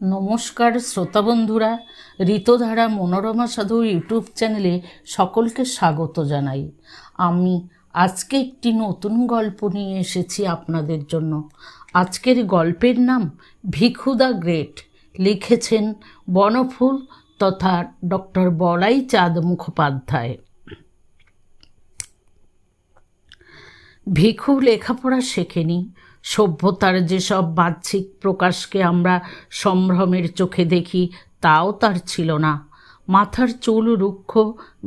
নমস্কার শ্রোতা বন্ধুরা, ঋতধারা মনোরমা সাধু ইউটিউব চ্যানেলে সকলকে স্বাগত জানাই। আমি আজকে একটি নতুন গল্প নিয়ে এসেছি আপনাদের জন্য। আজকের গল্পের নাম ভিখু দ্য গ্রেট। লিখেছেন বনফুল তথা ডক্টর বলাই চাঁদ মুখোপাধ্যায়। ভিখু লেখাপড়া শেখেনি সভ্যতার যেসব বাহ্যিক প্রকাশকে আমরা সম্ভ্রমের চোখে দেখি, তাও তার ছিল না। মাথার চুল রুক্ষ,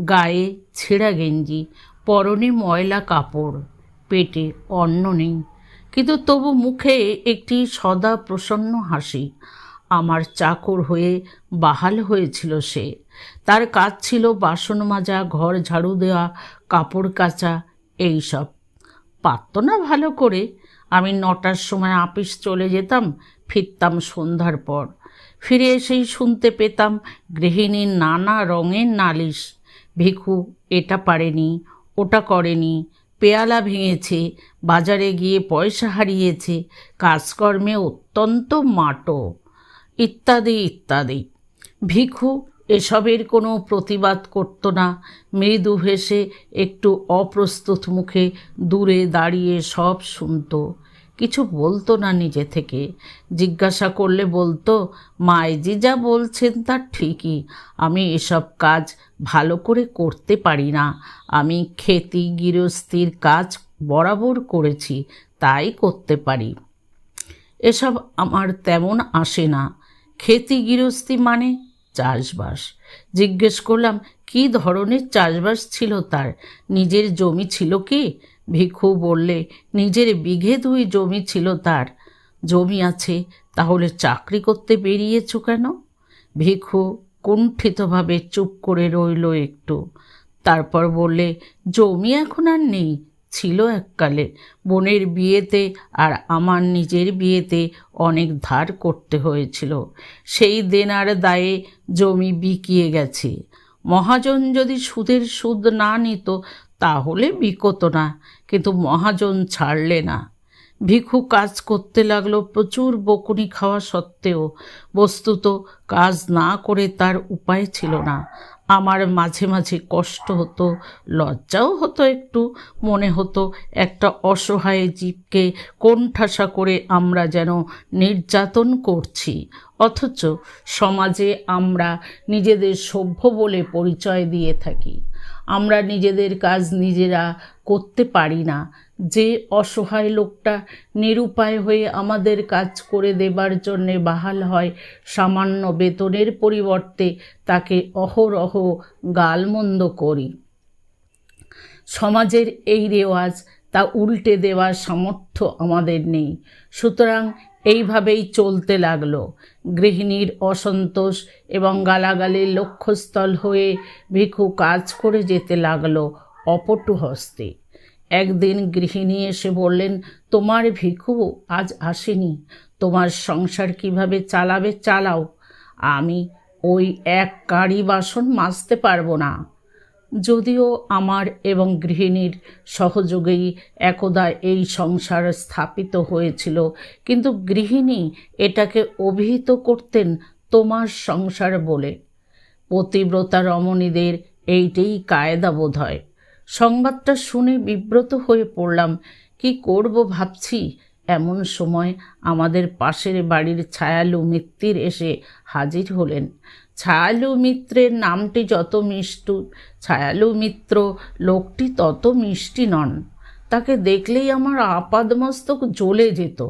গায়ে ছেঁড়া গেঞ্জি, পরনে ময়লা কাপড়, পেটে অন্ন নেই। কিন্তু তবু মুখে একটি সদা প্রসন্ন হাসি। আমার চাকর হয়ে বাহাল হয়েছিল সে। তার কাজ ছিল বাসন মাজা, ঘর ঝাড়ু দেওয়া, কাপড় কাচা, এইসব। পারত না ভালো করে নটার সময় আপিস চলে যেতাম, ফিরতাম সন্ধ্যার পর। ফিরে এসেই শুনতে পেতাম গৃহিণীর নানা রঙের নালিশ। ভিখু, এটা পারেনি, ওটা করেনি, পেয়ালা ভেঙেছে, বাজারে গিয়ে পয়সা হারিয়েছে, কাজকর্মে অত্যন্ত মাটো। ইত্যাদি ইত্যাদি। ভিখু, এসবের কোনো প্রতিবাদ করতো না। মৃদু হেসে একটু অপ্রস্তুত মুখে দূরে দাঁড়িয়ে সব শুনতো। কিছু বলতো না নিজে থেকে। জিজ্ঞাসা করলে বলতো, মাইজি যা বলছেন তা ঠিকই। আমি এসব কাজ ভালো করে করতে পারি না। আমি খেতি গৃহস্থির কাজ বরাবর করেছি, তাই করতে পারি। এসব আমার তেমন আসে না। খেতি গৃহস্থী মানে চাষবাস। জিজ্ঞেস করলাম, কি ধরনের চাষবাস ছিল তার? নিজের জমি ছিল কি? ভিক্ষু বললে, নিজের বিঘে দুই জমি ছিল তার। জমি আছে, তাহলে চাকরি করতে বেরিয়েছ কেন? ভিক্ষু কুণ্ঠিতভাবে চুপ করে রইল একটু। তারপর বললে, জমি এখন আর নেই, ছিল এককালে। বোনের বিয়েতে আর আমার নিজের বিয়েতে অনেক ধার করতে হয়েছিল। সেই দেনার দায়ে জমি বিকিয়ে গেছে। মহাজন যদি সুদের সুদ না নিত তাহলে বিকত না, কিন্তু মহাজন ছাড়লে না। ভিখু কাজ করতে লাগল, প্রচুর বকুনি খাওয়া সত্ত্বেও। বস্তুত কাজ না করে তার উপায় ছিল না। আমার মাঝে মাঝে কষ্ট হতো, লজ্জাও হতো একটু। মনে হতো একটা অসহায় জীবকে কোণঠাসা করে আমরা যেন নির্যাতন করছি। অথচ সমাজে আমরা নিজেদের সভ্য বলে পরিচয় দিয়ে থাকি। আমরা নিজেদের কাজ নিজেরা করতে পারি না। যে অসহায় লোকটা নিরুপায় হয়ে আমাদের কাজ করে দেবার জন্যে বাহাল হয়, সামান্য বেতনের পরিবর্তে তাকে অহরহ গালমন্দ করি। সমাজের এই রেওয়াজ তা উল্টে দেওয়ার সামর্থ্য আমাদের নেই। সুতরাং এইভাবেই চলতে লাগল। গৃহিণীর অসন্তোষ এবং গালাগালির লক্ষ্যস্থল হয়ে ভিখু কাজ করে যেতে লাগল অপটু হস্তে। একদিন গৃহিণী এসে বললেন, তোমার ভিখু আজ আসেনি। তোমার সংসার কীভাবে চালাবে চালাও। আমি ওই এক কারি বাসন মাজতে পারব না। যদিও আমার এবং গৃহিণীর সহযোগেই একদা এই সংসার স্থাপিত হয়েছিল, কিন্তু গৃহিণী এটাকে অভিহিত করতেন তোমার সংসার বলে। পতিব্রতা রমণীদের এইটাই কায়দা বোধ হয় সংবাদটা শুনে বিব্রত হয়ে পড়লাম, কি করব ভাবছি? এমন সময় আমাদের পাশের বাড়ির ছায়ালু মিত্তির এসে হাজির হলেন। ছায়ালু মিত্রের নামটি যত মিষ্টু ছায়ালু মিত্র লোকটি তত মিষ্টি নন। তাকে দেখলেই আমার আপাদমস্তক জ্বলে যেত।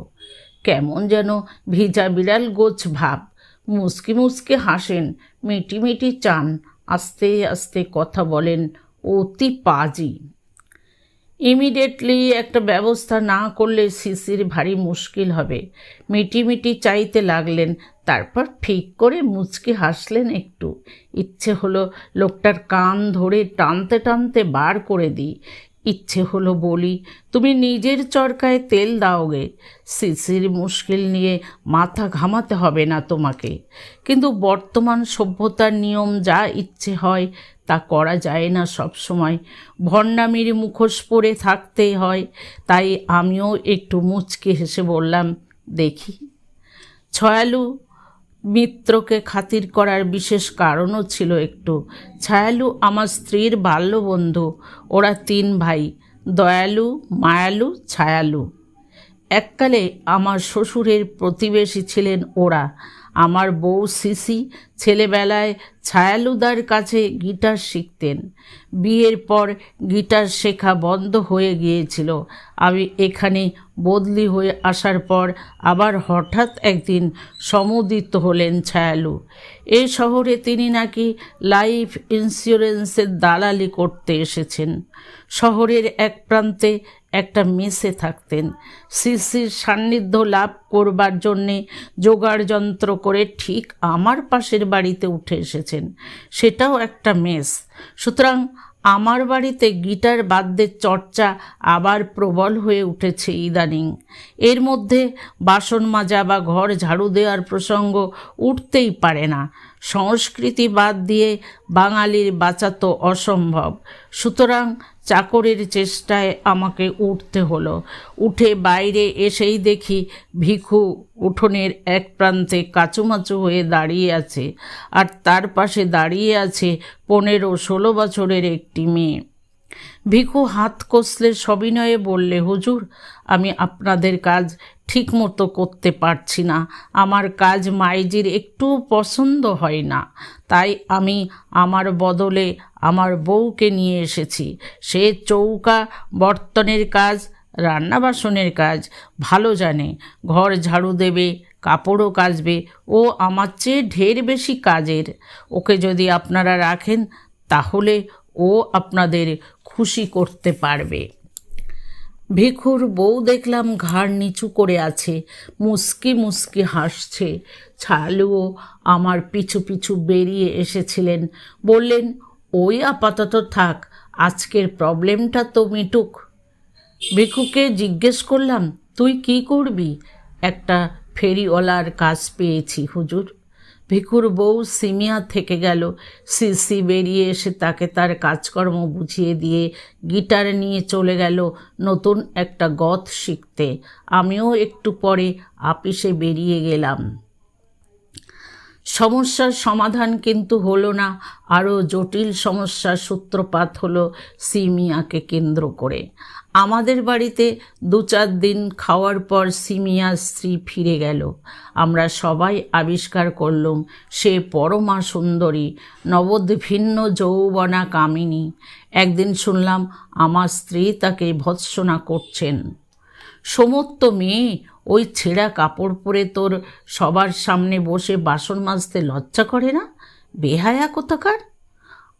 কেমন যেন ভিজা বিড়াল গোছ ভাব। মুসকি মুসকি হাসেন, মিটি মিটি চান, আস্তে আস্তে কথা বলেন অতি পাজি। ইমিডিয়েটলি একটা ব্যবস্থা না করলে শিশির ভারী মুশকিল হবে। মিটি মিটি চাইতে লাগলেন তারপর ঠিক করে মুচকি হাসলেন একটু। ইচ্ছে হলো লোকটার কান ধরে টানতে টানতে বার করে দিই। ইচ্ছে হলো বলি, তুমি নিজের চরকায় তেল দাওগে শিশির মুশকিল নিয়ে মাথা ঘামাতে হবে না তোমাকে। কিন্তু বর্তমান সভ্যতার নিয়ম যা ইচ্ছে হয়, তা করা যায় না সব সময়। ভণ্ডামির মুখোশ পরে থাকতে হয়। তাই আমিও একটু মুচকে হেসে বললাম, দেখি। ছয়ালু মিত্রকে খাতির করার বিশেষ কারণও ছিল একটু। ছায়ালু আমার স্ত্রীর বাল্যবন্ধু, ওরা তিন ভাই, দয়ালু, মায়ালু, ছায়ালু। এককালে আমার শ্বশুরের প্রতিবেশী ছিলেন ওরা। আমার বউ সিসি ছেলেবেলায় ছায়ালুদার কাছে গিটার শিখতেন। বিয়ের পর গিটার শেখা বন্ধ হয়ে গিয়েছিল। আমি এখানে বদলি হয়ে আসার পর আবার হঠাৎ একদিন সমুদিত হলেন ছায়ালু। এই শহরে তিনি নাকি লাইফ ইন্স্যুরেন্সের দালালি করতে এসেছেন। শহরের এক প্রান্তে একটা মেসে থাকতেন। সিসির সান্নিধ্য লাভ করবার জন্যে জোগাড় যন্ত্র করে ঠিক আমার পাশের বাড়িতে উঠে এসেছেন। সেটাও একটা মেস। সুতরাং আমার বাড়িতে গিটার বাদ্যের চর্চা আবার প্রবল হয়ে উঠেছে ইদানিং। এর মধ্যে বাসন মাজা বা ঘর ঝাড়ু দেওয়ার প্রসঙ্গ উঠতেই পারে না। সংস্কৃতি বাদ দিয়ে বাঙালির বাঁচা তো অসম্ভব। সুতরাং চাকরের চেষ্টায় আমাকে উঠতে হলো। উঠে বাইরে এসেই দেখি ভিখু উঠোনের এক প্রান্তে কাচুমাচু হয়ে দাঁড়িয়ে আছে, আর তার পাশে দাঁড়িয়ে আছে পনেরো ষোলো বছরের একটি মেয়ে। ভিখু হাত কষলে সবিনয়ে বললে, হুজুর, আমি আপনাদের কাজ ঠিক মতো করতে পারছি না। আমার কাজ মাইজির একটু পছন্দ হয় না। তাই আমি আমার বদলে আমার বউকে নিয়ে এসেছি। সে চৌকা বর্তনের কাজ রান্না বাসনের কাজ, ভালো জানে। ঘর ঝাড়ু দেবে, কাপড়ও কাচবে। ও আমার চেয়ে ঢের বেশি কাজের। ওকে যদি আপনারা রাখেন, তাহলে ও আপনাদের খুশি করতে পারবে। ভিখুর বউ দেখলাম ঘাড় নিচু করে আছে, মুস্কি মুস্কি হাসছে। ছালুও আমার পিছু পিছু বেরিয়ে এসেছিলেন। বললেন, ওই আপাতত থাক, আজকের প্রবলেমটা তো মিটুক। ভিখুকে জিজ্ঞেস করলাম, তুই কি করবি? একটা ফেরিওয়ালার কাজ পেয়েছি, হুজুর। ভিখুর বউ সিমিয়া থেকে গেল। সিসি বেরিয়ে এসে তাকে তার কাজকর্ম বুঝিয়ে দিয়ে গিটার নিয়ে চলে গেল নতুন একটা গথ শিখতে। আমিও একটু পরে আপিসে বেরিয়ে গেলাম। সমস্যার সমাধান কিন্তু হলো না, আরও জটিল সমস্যার সূত্রপাত হলো সিমিয়াকে কেন্দ্র করে। আমাদের বাড়িতে দু চার দিন খাওয়ার পর সিমিয়ার স্ত্রী ফিরে গেল। আমরা সবাই আবিষ্কার করলুম, সে পরমা সুন্দরী, নবদ্ভিন্ন যৌবনা কামিনী। একদিন শুনলাম আমার স্ত্রী তাকে ভৎসনা করছেন। সমস্ত মেয়ে ওই ছেঁড়া কাপড় পরে তোর সবার সামনে বসে বাসন মাজতে লজ্জা করে না? বেহায়া কোথাকার?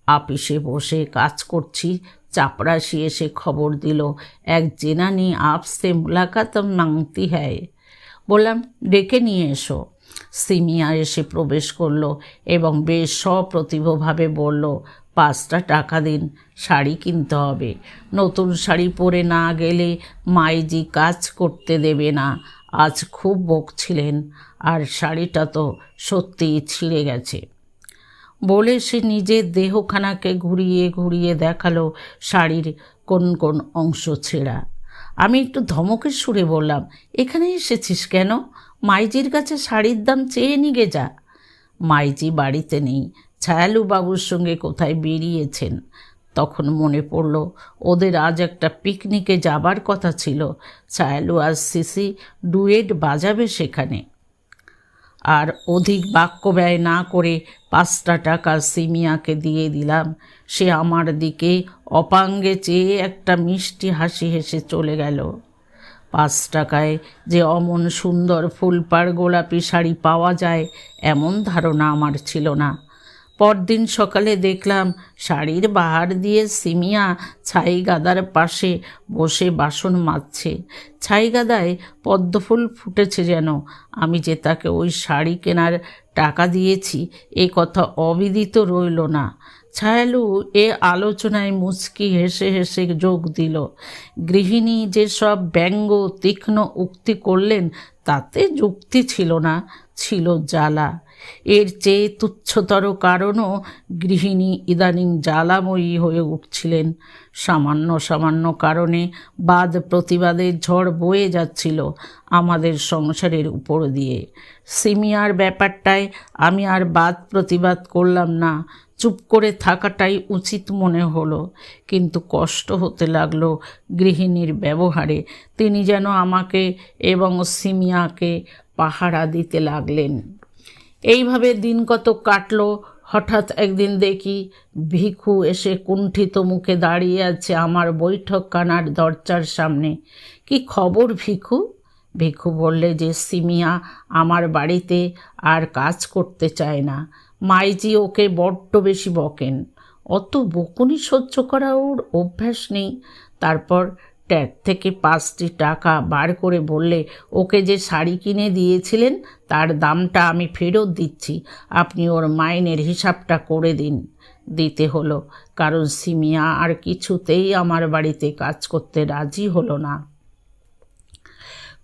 আপিসে বসে কাজ করছি চাপড়াশি এসে খবর দিল, এক জেনানি আপসে মুলাকাত মাংতি হ্যায়। বললাম, ডেকে নিয়ে এসো। সিমিয়া এসে প্রবেশ করল এবং বেশ সপ্রতিভভাবে বলল, পাঁচটা টাকা দিন, শাড়ি কিনতে হবে। নতুন শাড়ি পরে না গেলে মাইজি কাজ করতে দেবে না। আজ খুব বকছিলেন, আর শাড়িটা তো সত্যিই ছিঁড়ে গেছে। বলে সে নিজের দেহখানাকে ঘুরিয়ে ঘুরিয়ে দেখাল শাড়ির কোন কোন অংশ ছেঁড়া। আমি একটু ধমকের সুরে বললাম, এখানে এসেছিস কেন? মাইজির কাছে শাড়ির দাম চেয়ে নিগে যা। মাইজি বাড়িতে নেই ছায়ালু বাবুর সঙ্গে কোথায় বেরিয়েছেন? তখন মনে পড়ল, ওদের আজ একটা পিকনিকে যাবার কথা ছিল। ছায়ালু আর সিসি ডুয়েট বাজাবে সেখানে। আর অধিক বাক্য ব্যয় না করে পাঁচটা টাকা সিমিয়াকে দিয়ে দিলাম। সে আমার দিকে অপাঙ্গে চেয়ে একটা মিষ্টি হাসি হেসে চলে গেল। পাঁচ টাকায় যে অমন সুন্দর ফুলপাড় গোলাপি শাড়ি পাওয়া যায়, এমন ধারণা আমার ছিল না। পরদিন সকালে দেখলাম শাড়ির বাহার দিয়ে সিমিয়া ছাই গাদার পাশে বসে বাসন মাজছে। ছাই গাদায় পদ্মফুল ফুটেছে যেন। আমি যে তাকে ওই শাড়ি কেনার টাকা দিয়েছি, এ কথা অবিদিত রইল না। ছায়ালু এ আলোচনায় মুচকি হেসে হেসে যোগ দিল। গৃহিণী যেসব ব্যঙ্গ, তীক্ষ্ণ উক্তি করলেন, তাতে যুক্তি ছিল না, ছিল জ্বালা। এর চেয়ে তুচ্ছতর কারণও গৃহিণী ইদানিং জ্বালাময়ী হয়ে উঠছিলেন। সামান্য সামান্য কারণে বাদ প্রতিবাদের ঝড় বয়ে যাচ্ছিল আমাদের সংসারের উপর দিয়ে। সিমিয়ার ব্যাপারটায় আমি আর বাদ প্রতিবাদ করলাম না। চুপ করে থাকাটাই উচিত মনে হলো, কিন্তু কষ্ট হতে লাগল গৃহিণীর ব্যবহারে। তিনি যেন আমাকে এবং সিমিয়াকে পাহারা দিতে লাগলেন। এইভাবে দিন কত কাটল, হঠাৎ একদিন দেখি ভিখু এসে কুণ্ঠিত মুখে দাঁড়িয়ে আছে আমার বৈঠকখানার দরজার সামনে। কি খবর ভিখু ভিখু বললে যে, সিমিয়া আমার বাড়িতে আর কাজ করতে চায় না। মাইজি ওকে বড্ড বেশি বকেন। অত বকুনি সহ্য করা ওর অভ্যাস নেই। তারপর ট্যাগ থেকে পাঁচটি টাকা বার করে বললে, ওকে যে শাড়ি কিনে দিয়েছিলেন, তার দামটা আমি ফেরত দিচ্ছি। আপনি ওর মাইনের হিসাবটা করে দিন। দিতে হলো, কারণ সিমিয়া আর কিছুতেই আমার বাড়িতে কাজ করতে রাজি হলো না।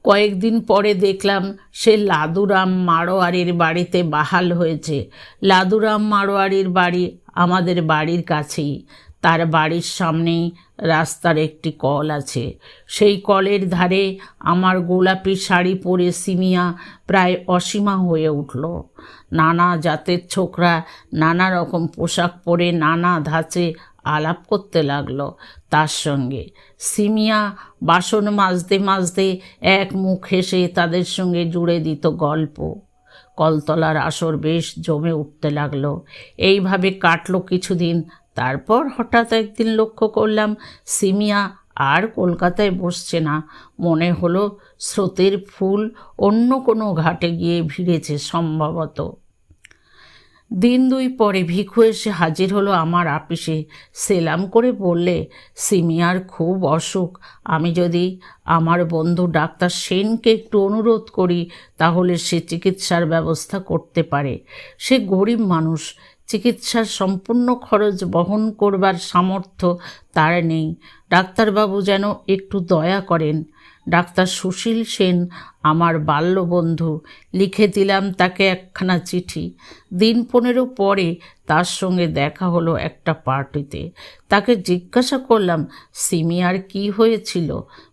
কয়েকদিন পরে দেখলাম সে লাদুরাম মারোয়ারির বাড়িতে বাহাল হয়েছে। লাদুরাম মারোয়ারির বাড়ি আমাদের বাড়ির কাছেই। তার বাড়ির সামনেই রাস্তার একটি কল আছে। সেই কলের ধারে আমার গোলাপি শাড়ি পরে সিমিয়া প্রায় অসীমা হয়ে উঠল। নানা জাতের ছোকরা নানা রকম পোশাক পরে নানা ধাঁচে আলাপ করতে লাগল তার সঙ্গে। সিমিয়া বাসন মাজতে মাজতে এক মুখ হেসে তাদের সঙ্গে জুড়ে দিত গল্প। কলতলার আসর বেশ জমে উঠতে লাগল। এইভাবে কাটলো কিছুদিন তারপর হঠাৎ একদিন লক্ষ্য করলাম সিমিয়া আর কলকাতায় বসছে না। মনে হলো স্রোতের ফুল অন্য কোনো ঘাটে গিয়ে ভিড়েছে সম্ভবত। দিন দুই পরে ভিখু এসে হাজির হলো আমার আপিসে। সেলাম করে বললে, সিমিয়ার খুব অসুখ। আমি যদি আমার বন্ধু ডাক্তার সেনকে একটু অনুরোধ করি, তাহলে সে চিকিৎসার ব্যবস্থা করতে পারে। সে গরিব মানুষ। চিকিৎসার সম্পূর্ণ খরচ বহন করবার সামর্থ্য তার নেই। ডাক্তারবাবু যেন একটু দয়া করেন। ডাক্তার সুশীল সেন, আমার বাল্যবন্ধু, লিখে দিলাম তাকে একখানা চিঠি। দিন পনেরো পরে তার সঙ্গে দেখা হলো একটা পার্টিতে। তাকে জিজ্ঞাসা করলাম, সিমিয়ার কি হয়েছিল?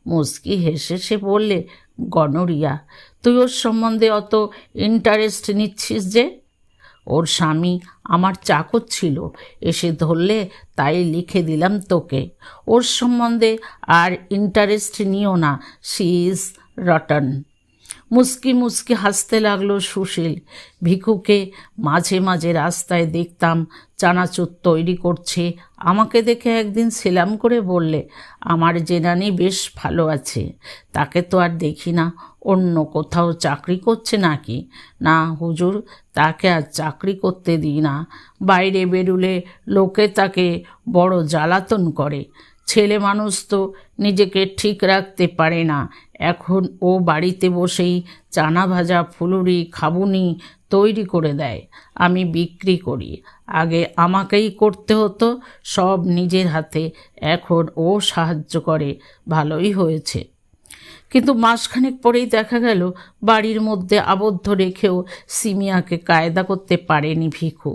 মুস্কি হেসে সে বললে, গনরিয়া। তুই ওর সম্বন্ধে অত ইন্টারেস্ট নিচ্ছিস যে? ওর স্বামী আমার চাকর ছিল, এসে ধরলে তাই লিখে দিলাম তোকে। ওর সম্বন্ধে আর ইন্টারেস্ট নিও না সি ইজ রটন মুস্কি মুস্কি হাসতে লাগল সুশীল। ভিখুকে মাঝে মাঝে রাস্তায় দেখতাম চানাচুর তৈরি করছে। আমাকে দেখে একদিন সেলাম করে বললে, আমার জেনানি বেশ ভালো আছে, তাকে তো আর দেখি না অন্য কোথাও চাকরি করছে নাকি? না, হুজুর, তাকে আর চাকরি করতে দিই না। বাইরে বেরুলে লোকে তাকে বড় জ্বালাতন করে। ছেলে মানুষ তো নিজেকে ঠিক রাখতে পারে না। এখন ও বাড়িতে বসেই চানা ভাজা, ফুলুরি, খাবুনি তৈরি করে দেয়। আমি বিক্রি করি। আগে আমাকেই করতে হতো, সব নিজের হাতে। এখন ও সাহায্য করে। ভালোই হয়েছে। কিন্তু মাসখানেক পরেই দেখা গেল, বাড়ির মধ্যে আবদ্ধ রেখেও সিমিয়াকে কায়দা করতে পারেনি ভিখু।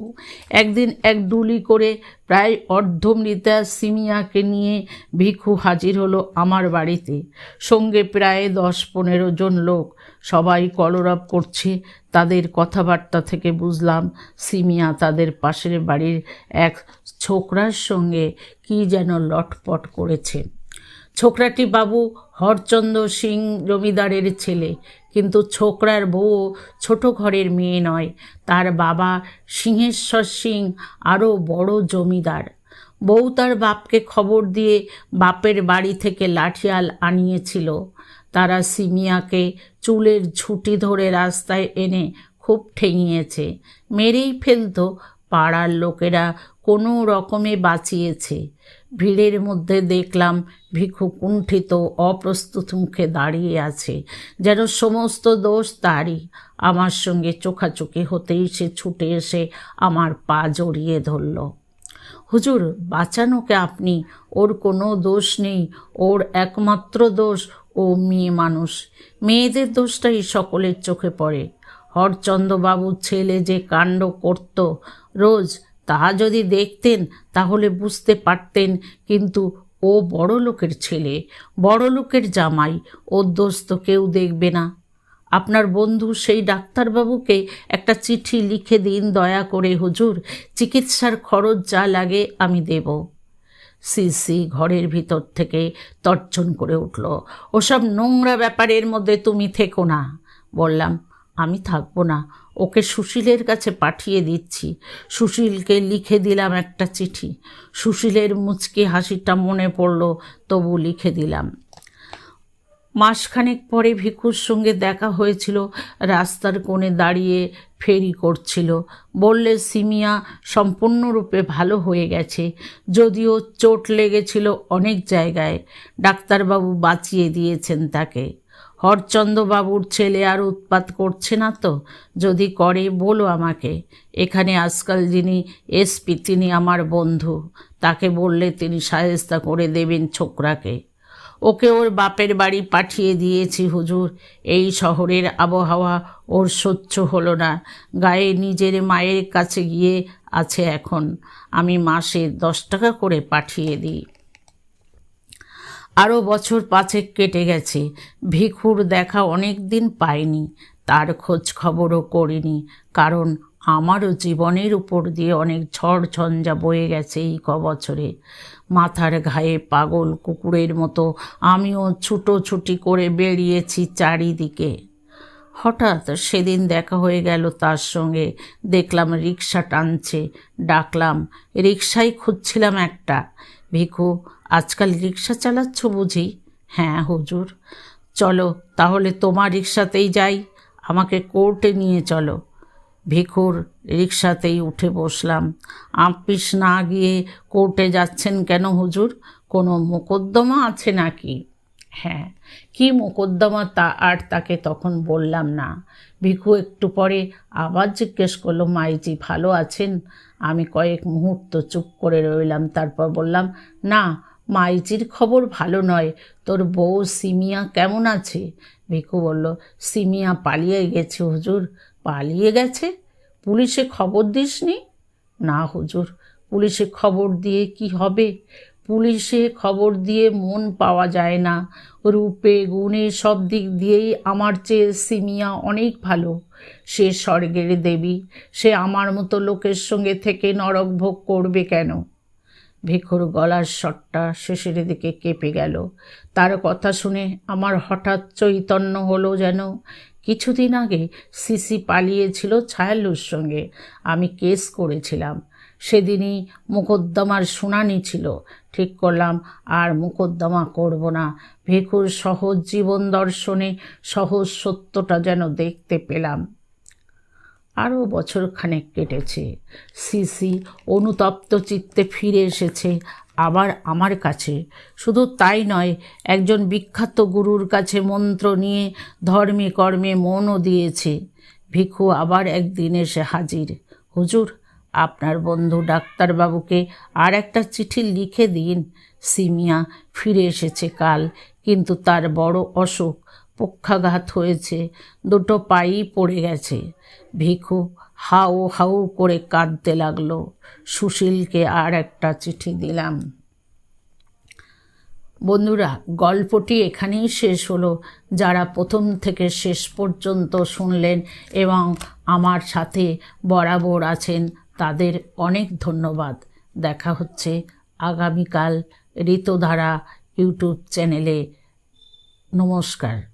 একদিন এক ডুলি করে প্রায় অর্ধমৃতা সিমিয়াকে নিয়ে ভিখু হাজির হলো আমার বাড়িতে। সঙ্গে প্রায় দশ পনেরো জন লোক সবাই কলরব করছে, তাদের কথাবার্তা থেকে বুঝলাম সিমিয়া তাদের পাশের বাড়ির এক ছোকরার সঙ্গে কি যেন লটপট করেছে। ছোকরাটি বাবু হরচন্দ্র সিং জমিদারের ছেলে। কিন্তু ছোকরার বউ ছোট ঘরের মেয়ে নয়, তার বাবা সিংহেশ্বর সিং আরও বড় জমিদার। বউ তার বাপকে খবর দিয়ে বাপের বাড়ি থেকে লাঠিয়াল আনিয়েছিল। তারা সিমিয়াকে চুলের ঝুঁটি ধরে রাস্তায় এনে খুব ঠেঙিয়েছে। মেরেই ফেলতো পাড়ার লোকেরা কোনো রকমে বাঁচিয়েছে। ভিড়ের মধ্যে দেখলাম ভিখু কুণ্ঠিত অপ্রস্তুত মুখে দাঁড়িয়ে আছে, যেন সমস্ত দোষ তারই। আমার সঙ্গে চোখাচোখি হতেই সে ছুটে এসে আমার পা জড়িয়ে ধরল। হুজুর বাঁচানোকে আপনি? ওর কোনো দোষ নেই। ওর একমাত্র দোষ ও মেয়ে মানুষ। মেয়েদের দোষটাই সকলের চোখে পড়ে। হরচন্দ্রবাবুর ছেলে যে কাণ্ড করত, রোজ তা যদি দেখতেন, তাহলে বুঝতে পারতেন কিন্তু ও বড় লোকের ছেলে, বড় লোকের জামাই ওর দোস্ত কেউ দেখবে না। আপনার বন্ধু সেই ডাক্তারবাবুকে একটা চিঠি লিখে দিন দয়া করে, হুজুর, চিকিৎসার খরচ যা লাগে আমি দেব। সিসি ঘরের ভিতর থেকে তর্জন করে উঠল, ওসব নোংরা ব্যাপারের মধ্যে তুমি থেকো না, বললাম। আমি থাকব না। ওকে সুশীলের কাছে পাঠিয়ে দিচ্ছি। সুশীলকে লিখে দিলাম একটা চিঠি। সুশীলের মুচকি হাসিটা মনে পড়ল, তবু লিখে দিলাম। মাসখানেক পরে ভিক্ষুর সঙ্গে দেখা হয়েছিল, রাস্তার কোণে দাঁড়িয়ে ফেরি করছিল। বললে, সিমিয়া, সম্পূর্ণরূপে ভালো হয়ে গেছে। যদিও চোট লেগেছিল অনেক জায়গায়। ডাক্তারবাবু বাঁচিয়ে দিয়েছেন তাকে। হরচন্দ্রবাবুর ছেলে আর উৎপাত করছে না তো? যদি করে, বলো আমাকে। এখানে আজকাল যিনি এসপি তিনি আমার বন্ধু। তাকে বললে তিনি সাহেস্তা করে দেবেন ছোকরাকে। ওকে ওর বাপের বাড়ি পাঠিয়ে দিয়েছি, হুজুর। এই শহরের আবহাওয়া ওর সহ্য হলো না। গায়ে নিজের মায়ের কাছে গিয়ে আছে এখন। আমি মাসে দশ টাকা করে পাঠিয়ে দিই। আরও বছর পাঁচেক কেটে গেছে। ভিখুর দেখা অনেক দিন পাইনি। তার খোঁজ খবরও করিনি। কারণ আমারও জীবনের উপর দিয়ে অনেক ঝড় ঝঞ্ঝা বয়ে গেছে এই ক বছরে। মাথার ঘায়ে পাগল কুকুরের মতো আমিও ছুটোছুটি করে বেরিয়েছি চারিদিকে। হঠাৎ সেদিন দেখা হয়ে গেল তার সঙ্গে। দেখলাম রিক্সা টানছে। ডাকলাম রিক্সাই খুঁজছিলাম একটা। ভিখু আজকাল রিক্সা চালাচ্ছ বুঝি? হ্যাঁ হুজুর। চলো, তাহলে তোমার রিক্সাতেই যাই। আমাকে কোর্টে নিয়ে চলো। ভিখুর রিক্সাতেই উঠে বসলাম। আপিস না গিয়ে কোর্টে যাচ্ছেন কেন হুজুর? কোনো মোকদ্দমা আছে নাকি? হ্যাঁ কি মোকদ্দমা তা আর তাকে তখন বললাম না। ভিখু একটু পরে আবার জিজ্ঞেস করল, মাইজি ভালো আছেন? আমি কয়েক মুহূর্ত চুপ করে রইলাম, তারপর বললাম, না মাইজির খবর ভালো নয়। তোর বউ সিমিয়া কেমন আছে? ভিকু বলল, সিমিয়া পালিয়ে গেছে, হুজুর। পালিয়ে গেছে? পুলিশে খবর দিসনি? না হুজুর, পুলিশে খবর দিয়ে কি হবে? পুলিশে খবর দিয়ে মন পাওয়া যায় না। রূপে, গুণে সব দিক দিয়েই আমার চেয়ে সিমিয়া অনেক ভালো। সে স্বর্গের দেবী, সে আমার মতো লোকের সঙ্গে থেকে নরক ভোগ করবে কেন? ভিখুর গলার স্বরটা শেষের দিকে কেঁপে গেল। তার কথা শুনে আমার হঠাৎ চৈতন্য হলো যেন। কিছুদিন আগে সিসি পালিয়েছিল ছায়ালুর সঙ্গে। আমি কেস করেছিলাম। সেদিনই মোকদ্দমার শুনানি ছিল। ঠিক করলাম, আর মোকদ্দমা করব না। ভিখুর সহজ জীবন দর্শনে সহজ সত্যটা যেন দেখতে পেলাম। আরও বছরখানেক কেটেছে। সিসি অনুতপ্ত চিত্তে ফিরে এসেছে আবার আমার কাছে। শুধু তাই নয়, একজন বিখ্যাত গুরুর কাছে মন্ত্র নিয়ে ধর্মে কর্মে মনও দিয়েছে। ভিখু আবার একদিন এসে হাজির। হুজুর, আপনার বন্ধু ডাক্তারবাবুকে আর একটা চিঠি লিখে দিন। সিমিয়া ফিরে এসেছে কাল, কিন্তু তার বড় অসুখ পক্ষাঘাত হয়েছে। দুটো পাই পড়ে গেছে। ভিখু হাউ হাউ করে কাঁদতে লাগল। সুশীলকে আর একটা চিঠি দিলাম। বন্ধুরা, গল্পটি এখানেই শেষ হলো। যারা প্রথম থেকে শেষ পর্যন্ত শুনলেন এবং আমার সাথে বরাবর আছেন, তাদের অনেক ধন্যবাদ। দেখা হচ্ছে আগামীকাল ঋতুধারা ইউটিউব চ্যানেলে। নমস্কার।